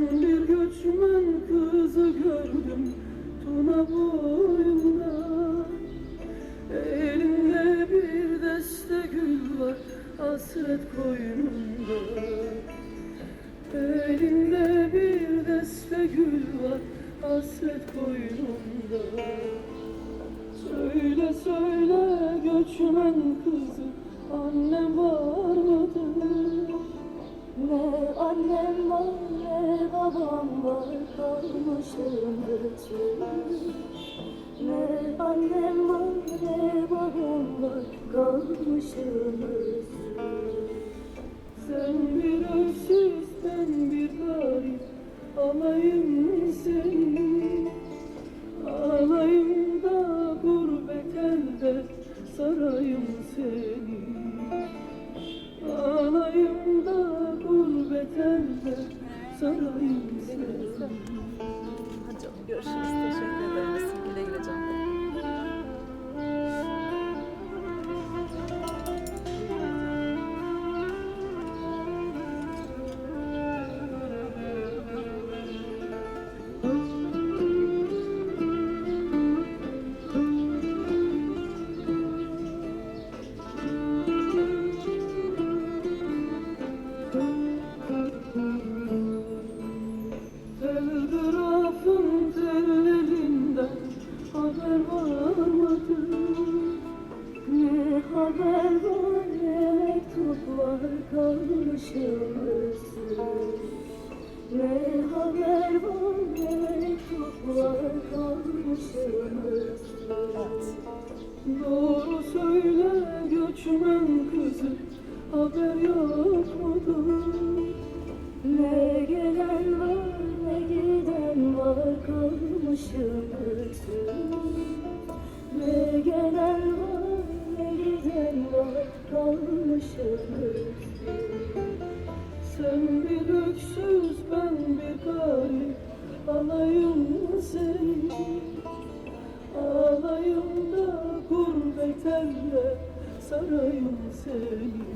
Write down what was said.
Bir göçmen kızı gördüm Tuna boyunda Elinde bir deste gül var Hasret koynunda. Elinde bir deste gül var Hasret koynunda. Söyle söyle göçmen kızı Annem var mıdır? Ne annem var ne ne annem ne babam var Sen bir öksüz ben bir garip alayım seni Alayım da gurbet sarayım seni. Alayım da gurbet elde sarayım seni kalmışım öksüz Ne haber var ne mektup var kalmışım Doğru söyle göçmen kızı haber yok? Ne gelen var ne giden var kalmışım öksüz Ne gelen var ne giden var kalmışım öksüz Sen bir öksüz ben bir garip alayım seni? Alayım da gurbet elde sarayım seni